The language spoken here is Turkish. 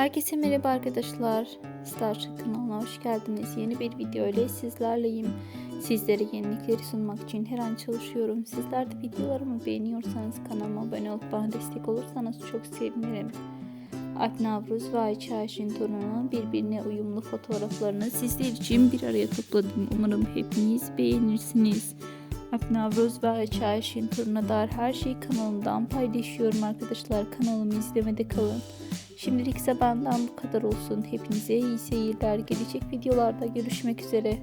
Herkese merhaba arkadaşlar. Starship kanalına hoş geldiniz. Yeni bir video ile sizlerleyim. Sizlere yenilikleri sunmak için her an çalışıyorum. Sizler de videolarımı beğeniyorsanız kanalıma abone olup bana destek olursanız çok sevinirim. Alp Navruz ve Ayça Ayşin torununun birbirine uyumlu fotoğraflarını sizler için bir araya topladım. Umarım hepiniz beğenirsiniz. Alp Navruz ve Ayça Ayşin torununa dair her şeyi kanalımdan paylaşıyorum arkadaşlar. Kanalımı izlemede kalın. Şimdilik ise benden bu kadar olsun. Hepinize iyi seyirler. Gelecek videolarda görüşmek üzere.